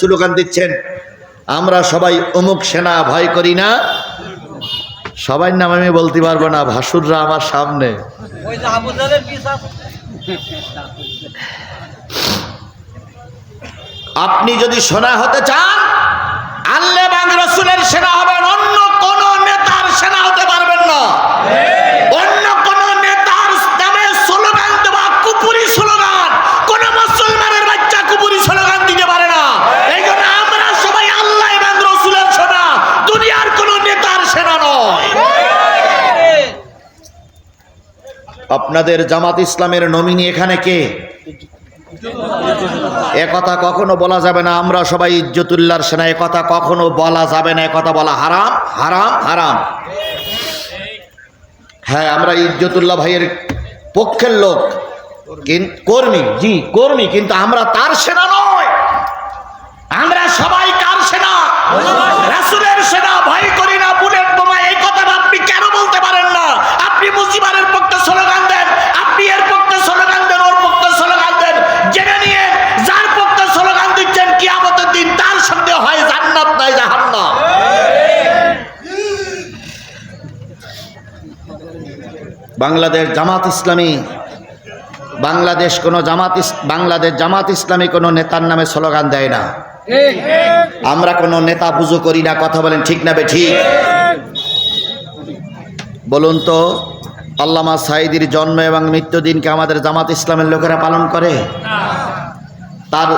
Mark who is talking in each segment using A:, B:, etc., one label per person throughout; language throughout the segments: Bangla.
A: স্লোগান দিচ্ছেন, আমরা সবাই অমুক সেনা, ভয় করি না। সবাই নাম আমি বলতে পারব না, ভাসুররা আমার সামনে। আপনি যদি সোনা হতে চান আল্লে বাংলা রসুলের সেনা হবেন অন্য কোন নেতার সেনা হতে পারবেন না অন্য কোন নেতার নামে স্লোগান দেওয়া কুপুরি স্লোগান কোন মুসলমানের বাচ্চা কুপুরি স্লোগান দিতে পারে না এই জন্য আমরা সবাই আল্লাহ এবং রসুলের সেনা দুনিয়ার কোন নেতার সেনা নয় আপনাদের জামাত ইসলামের নমিনি এখানে কে? একথা কখনো বলা যাবে না, আমরা সবাই ইজ্জতুল্লাহর সেনা একথা কখনো বলা যাবে না একথা বলা হারাম হারাম হারাম। হ্যাঁ আমরা ইজ্জতুল্লাহ ভাইয়ের পক্ষের লোক কর্মী, জি, কর্মী, কিন্তু আমরা তার সেনা নয় আমরা সবাই কার সেনা রাসুলের সেনা ভয় করি না বুলেট বোমা এই কথাটা আপনি কেন বলতে পারেন না আপনি মুসিবারের পক্ষে স্লোগান দেন আপনি এর পক্ষে স্লোগান দেন ওর পক্ষে স্লোগান দেন জেনে নিয়ে যার পক্ষে স্লোগান দিচ্ছেন কিয়ামতের দিন তার সঙ্গে হয় জান্নাত নাই জাহান্নাম বাংলাদেশ জামাত ইসলামী, বাংলাদেশ কোনো জামাত বাংলাদেশ জামাত ইসলামী কোনো নেতার নামে স্লোগান দেয় না। আমরা কোনো নেতা পুজো করি না, কথা বলেন ঠিক না বে ঠিক বলুন তো, আল্লামা সাইদির জন্ম এবং মৃত্যুদিনকে আমাদের জামাত ইসলামের লোকেরা পালন করে? তার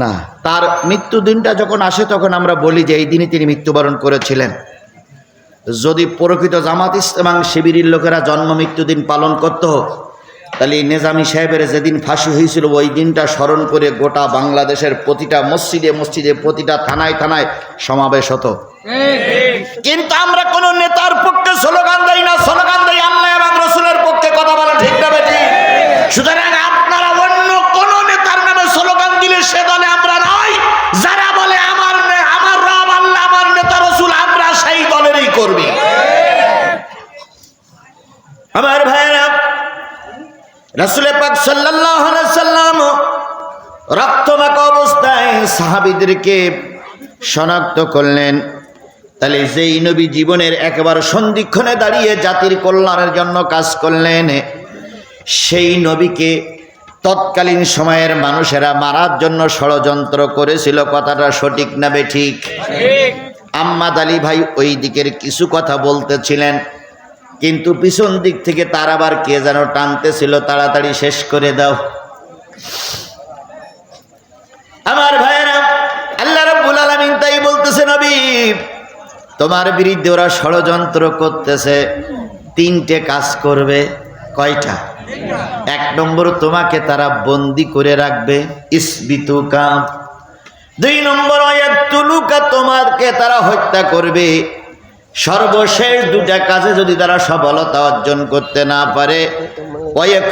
A: না, তার মৃত্যুদিনটা যখন আসে তখন আমরা বলি যে এই দিনে তিনি মৃত্যুবরণ করেছিলেন। যদি প্রকৃত জামাত ইসলাম এবং শিবিরের লোকেরা জন্ম মৃত্যুদিন পালন করত তাহলে নেজামি সাহেবের যেদিন ফাঁসি হয়েছিল ওই দিনটা স্মরণ করে গোটা বাংলাদেশের প্রতিটা মসজিদে মসজিদে প্রতিটা থানায় থানায় সমাবেশ হতো। কিন্তু আমরা কোন আমার ভাইয়েরা রাসুলের পাক আলাইহি সাল্লাম রক্তমাখা অবস্থায় সাহাবীদেরকে শনাক্ত করলেন। তাহলে যেই নবী জীবনের একবার সন্ধিক্ষণে দাঁড়িয়ে জাতির কল্যাণের জন্য কাজ করলেন সেই নবীকে তৎকালীন সময়ের মানুষেরা মারার জন্য ষড়যন্ত্র করেছিল। কথাটা সঠিক না বে ঠিক? আম্মাদ আলী ভাই ওই দিকের কিছু কথা বলতেছিলেন। কিন্তু পিছন দিক থেকে তার আবার কে যেন টানতেছিল, তাড়াতাড়ি শেষ করে দাও। আমার ভাইয়েরা, আল্লাহ রাব্বুল আলামিন তাই বলতেছে, নবী, তোমার বিরুদ্ধে ওরা ষড়যন্ত্র করতেছে, তিনটে কাজ করবে, কয়টা? এক নম্বর তোমাকে তারা বন্দি করে রাখবে, ইসবিতুকা। দুই নম্বর তুলুকা তোমাকে তারা হত্যা করবে সর্বশেষ দুটা কাজে যদি তারা সফলতা অর্জন করতে না পারে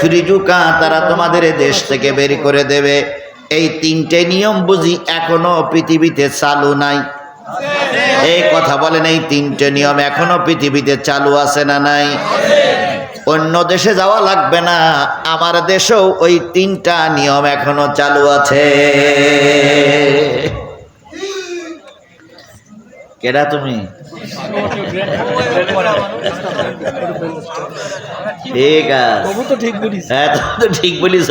A: ফ্রিজুকা তারা তোমাদের দেশ থেকে বের করে দেবে। এই তিনটে নিয়ম বুঝি এখনও পৃথিবীতে চালু নাই। এই কথা বলেন, এই তিনটে নিয়ম এখনও পৃথিবীতে চালু আছে না নাই? অন্য দেশে যাওয়া লাগবে না, আমার দেশেও ওই তিনটা নিয়ম এখনও চালু আছে। কেডা তুমি? ঠিক আছে।
B: ঠিক বলিস।
A: হ্যাঁ তো ঠিক বলিস।